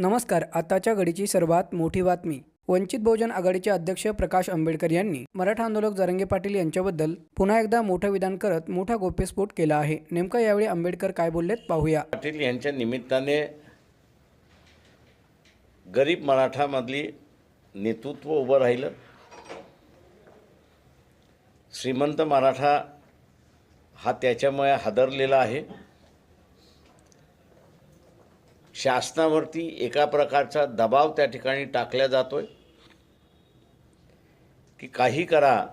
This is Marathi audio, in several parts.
नमस्कार आताच्या घडीची सर्वात मोठी बातमी. वंचित बहुजन आघाडीचे अध्यक्ष प्रकाश आंबेडकर यांनी मराठा आंदोलक जरंगे पाटील यांच्याबद्दल पुन्हा एकदा मोठं विधान करत मोठा गोप्यस्फोट केला आहे. नेमकं यावेळी आंबेडकर काय बोललेत पाहूया. पाटील यांच्या निमित्ताने गरीब मराठामधली नेतृत्व उभं राहिलं. श्रीमंत मराठा हा त्याच्यामुळे हादरलेला आहे. शासनावरती एका प्रकारचा दबाव त्या ठिकाणी टाकला जातोय. की काही करा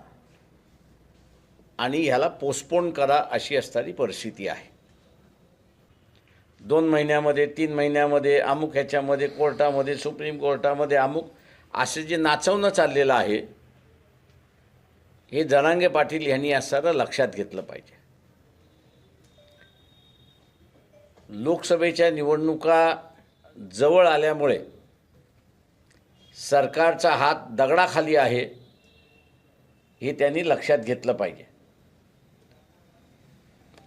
आणि ह्याला पोस्टपोन करा अशी असणारी परिस्थिती आहे. दोन महिन्यामध्ये तीन महिन्यामध्ये अमुक ह्याच्यामध्ये कोर्टामध्ये सुप्रीम कोर्टामध्ये अमुक असे जे नाचवणं चाललेलं आहे हे जनांगे पाटील यांनी असताना लक्षात घेतलं पाहिजे. लोकसभेच्या निवडणुका जवळ आल्यामुळे सरकारचा हात दगडाखाली आहे हे त्यांनी लक्षात घेतलं पाहिजे.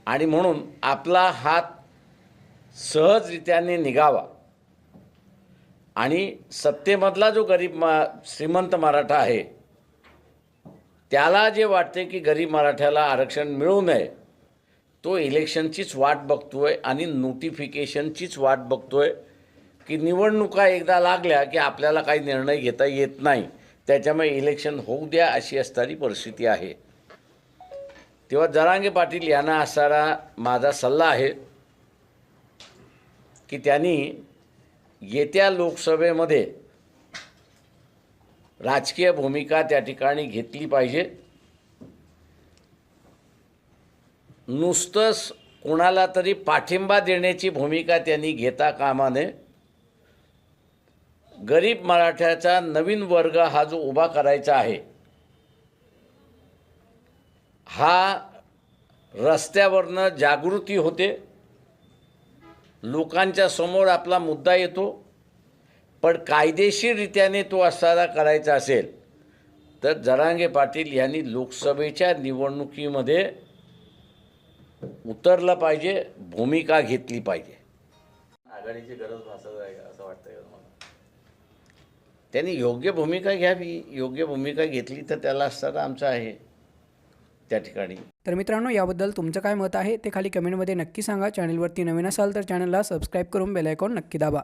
आणि म्हणून आपला हात सहजरित्याने निघावा. आणि सत्तेमधला जो गरीब मा श्रीमंत मराठा आहे त्याला जे वाटते की गरीब मराठ्याला आरक्षण मिळू नये तो इलेक्शनचीच वाट बघतोय आणि नोटिफिकेशनचीच वाट बघतोय की निवडणुका एकदा लागल्या की आपल्याला काही निर्णय घेता येत नाही. त्याच्यामुळे इलेक्शन होऊ द्या अशी असणारी परिस्थिती आहे. तेव्हा जरांगे पाटील यांना असणारा माझा सल्ला आहे की त्यांनी येत्या लोकसभेमध्ये राजकीय भूमिका त्या ठिकाणी घेतली पाहिजे. नुसतंच कोणाला तरी पाठिंबा देण्याची भूमिका त्यांनी घेता कामा नये गरीब मराठ्याचा नवीन वर्ग हा जो उभा करायचा आहे हा रस्त्यावरनं जागृती होते. लोकांच्या समोर आपला मुद्दा येतो पण कायदेशीररित्याने तो असताना करायचा असेल तर जरांगे पाटील यांनी लोकसभेच्या निवडणुकीमध्ये उतरलं पाहिजे भूमिका घेतली पाहिजे. आघाडीची गरज भासत आहे का असं वाटतंय त्यांनी योग्य भूमिका घ्यावी योग्य भूमिका घेतली तर त्याला असताना आमचं आहे त्या ठिकाणी. तर मित्रांनो याबद्दल तुमचं काय मत आहे ते खाली कमेंटमध्ये नक्की सांगा. चॅनलवरती नवीन असाल तर चॅनलला सबस्क्राईब करून बेलायकॉन नक्की दाबा.